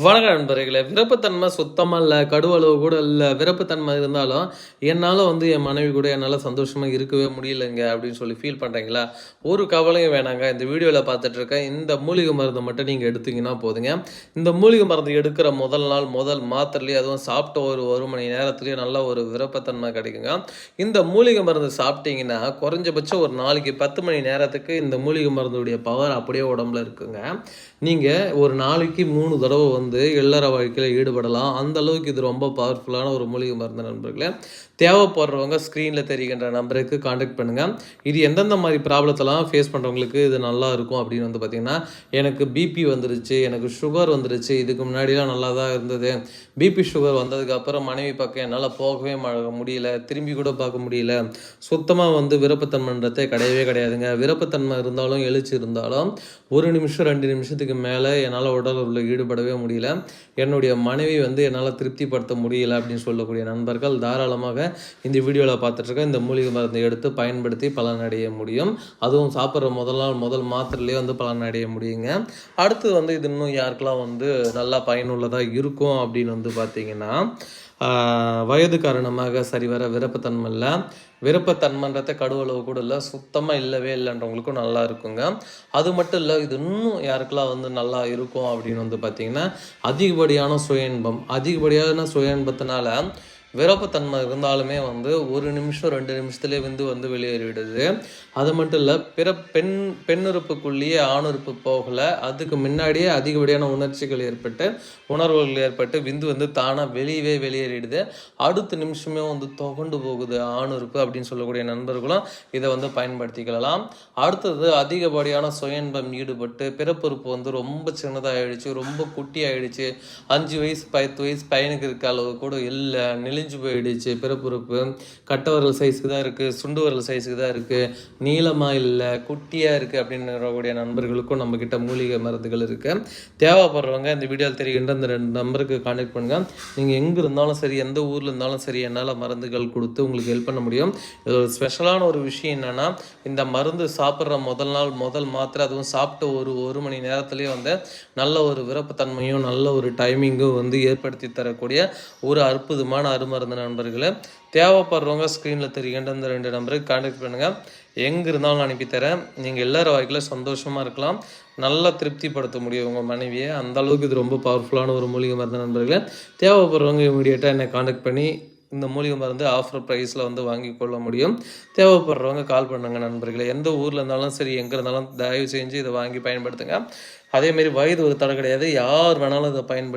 வணக்கம் நண்பர்களே. விருப்பத்தன்மை சுத்தமாக இல்லை கடுவளவு கூட இல்லை விருப்பத்தன்மை இருந்தாலும் என்னால் வந்து என் மனைவி கூட என்னால் சந்தோஷமாக இருக்கவே முடியலைங்க அப்படின்னு சொல்லி ஃபீல் பண்ணுறீங்களா ஒரு கவலையும் வேணாங்க. இந்த வீடியோவில் பார்த்துட்ருக்கேன் இந்த மூலிகை மருந்து மட்டும் நீங்கள் எடுத்தீங்கன்னா போதுங்க. இந்த மூலிகை மருந்து எடுக்கிற முதல் நாள் முதல் மாத்திரைலேயே அதுவும் சாப்பிட்ட ஒரு ஒரு மணி நேரத்துலேயே நல்ல ஒரு விருப்பத்தன்மை கிடைக்குங்க. இந்த மூலிகை மருந்து சாப்பிட்டீங்கன்னா குறைஞ்சபட்சம் ஒரு நாளைக்கு பத்து மணி நேரத்துக்கு இந்த மூலிகை மருந்துடைய பவர் அப்படியே உடம்புல இருக்குங்க. நீங்கள் ஒரு நாளைக்கு மூணு தடவை வந்து இல்லற வாழ்க்கையில் ஈடுபடலாம். அந்த அளவுக்கு இது ரொம்ப பவர்ஃபுல்லான ஒரு மூலிகை மருந்து நண்பர்களே தேவைப்படுறவங்க ஸ்க்ரீனில் தெரிகின்ற நம்பருக்கு காண்டாக்ட் பண்ணுங்கள் இது எந்தெந்த மாதிரி ப்ராப்ளத்தெல்லாம் ஃபேஸ் பண்ணுறவங்களுக்கு இது நல்லா இருக்கும் அப்படின்னு வந்து பார்த்திங்கன்னா எனக்கு பிபி வந்துருச்சு எனக்கு சுகர் வந்துருச்சு இதுக்கு முன்னாடிலாம் நல்லா தான் இருந்தது பிபி சுகர் வந்ததுக்கப்புறம் மனைவி பக்கம் என்னால் போகவே முடியல திரும்பி கூட பார்க்க முடியல. சுத்தமாக வந்து விருப்பத்தன்மைன்றதே கிடையவே கிடையாதுங்க. விருப்பத்தன்மை இருந்தாலும் எழுச்சி இருந்தாலும் ஒரு நிமிஷம் ரெண்டு நிமிஷத்துக்கு மேலே என்னால் உடல் உள்ள ஈடுபடவே முடியல. என்னுடைய மனைவி வந்து என்னால் திருப்திப்படுத்த முடியல அப்படின்னு சொல்லக்கூடிய நண்பர்கள் தாராளமாக இந்த வீடியோவில் பார்த்துட்ருக்க இந்த மூலிகை மருந்தை எடுத்து பயன்படுத்தி பலனடைய முடியும். அதுவும் சாப்பிட்ற முதல் நாள் முதல் மாத்திரையிலே வந்து பலனடைய முடியுங்க. அடுத்து வந்து இது இன்னும் யாருக்கெல்லாம் வந்து நல்லா பயனுள்ளதாக இருக்கும் அப்படின்னு வந்து பார்த்தீங்கன்னா வயது காரணமாக சரிவர விருப்பத்தன்மை இல்லை விருப்பத்தன்மைன்றத கடுவளவு கூட இல்லை. சுத்தமாக இல்லவே இல்லைன்றவங்களுக்கும் நல்லா இருக்குங்க. அது மட்டும் இல்லை இது இன்னும் யாருக்கெல்லாம் வந்து நல்லா இருக்கும் அப்படின்னு வந்து பார்த்திங்கன்னா அதிகப்படியான சுய இன்பம் அதிகப்படியான சுய இன்பத்தினால விருப்பத்தன்மை இருந்தாலுமே வந்து ஒரு நிமிஷம் ரெண்டு நிமிஷத்துலேயே வந்து வந்து வெளியேறிவிடுது அது மட்டும் இல்லை பிற பெண் பெண்ணுறுப்புக்குள்ளேயே ஆணுறுப்பு போகலை. அதுக்கு முன்னாடியே அதிகப்படியான உணர்ச்சிகள் ஏற்பட்டு உணர்வுகள் ஏற்பட்டு விந்து வந்து தானாக வெளியவே வெளியேறிடுது. அடுத்த நிமிஷமே வந்து துவண்டு போகுது ஆணுறுப்பு அப்படின்னு சொல்லக்கூடிய நண்பர்களும் இதை வந்து பயன்படுத்திக்கலாம் அடுத்தது அதிகப்படியான சுயன்பம் ஈடுபட்டு பிறப்புறுப்பு வந்து ரொம்ப சின்னதாகிடுச்சு ரொம்ப குட்டி ஆயிடுச்சு அஞ்சு வயசு பத்து வயசு பையனுக்கு இருக்க அளவு கூட இல்லை நிலை நெளிஞ்சு போயிடுச்சு பிறப்புறுப்பு. கட்டவரல் சைஸுக்கு தான் இருக்குது சுண்டு வரல் சைஸுக்கு தான் இருக்குது நீளமாக இல்லை குட்டியாக இருக்குது அப்படின்றக்கூடிய நண்பர்களுக்கும் நம்மக்கிட்ட மூலிகை மருந்துகள் இருக்குது தேவைப்படுறவங்க இந்த வீடியோவில் தெரிகின்ற இந்த ரெண்டு நம்பருக்கு கான்டெக்ட் பண்ணுங்கள் நீங்கள் எங்கே இருந்தாலும் சரி எந்த ஊரில் இருந்தாலும் சரி என்னால் மருந்துகள் கொடுத்து உங்களுக்கு ஹெல்ப் பண்ண முடியும். இது ஒரு ஸ்பெஷலான ஒரு விஷயம் என்னென்னா இந்த மருந்து சாப்பிட்ற முதல் நாள் முதல் மாத்திரை அதுவும் சாப்பிட்ட ஒரு ஒரு மணி நேரத்துலேயே வந்து நல்ல ஒரு விருப்பத்தன்மையும் நல்ல ஒரு டைமிங்கும் வந்து ஏற்படுத்தி தரக்கூடிய ஒரு அற்புதமான மருந்து நண்பர்களே தேவைப்படுறவங்க ஸ்க்ரீனில் தெரிகின்ற இந்த ரெண்டு நம்பருக்கு கான்டாக்ட் பண்ணுங்கள் எங்கே இருந்தாலும் அனுப்பித்தரேன் நீங்கள் எல்லார வாழ்க்கையில் சந்தோஷமாக இருக்கலாம். நல்லா திருப்திப்படுத்த முடியும் உங்கள் மனைவியை. அந்த அளவுக்கு இது ரொம்ப பவர்ஃபுல்லான ஒரு மூலிகை மருந்து நண்பர்களே. தேவைப்படுறவங்க இமீடியட்டாக என்னை காண்டக்ட் பண்ணி இந்த மூலிகை மருந்து ஆஃபர் ப்ரைஸில் வந்து வாங்கி கொள்ள முடியும். தேவைப்படுறவங்க கால் பண்ணுங்க நண்பர்களே. எந்த ஊரில் இருந்தாலும் சரி எங்கே இருந்தாலும் தயவு செஞ்சு இதை வாங்கி பயன்படுத்துங்க. அதேமாரி வயது ஒரு தடை கிடையாது. யார் வேணாலும் இதை பயன்படுத்தி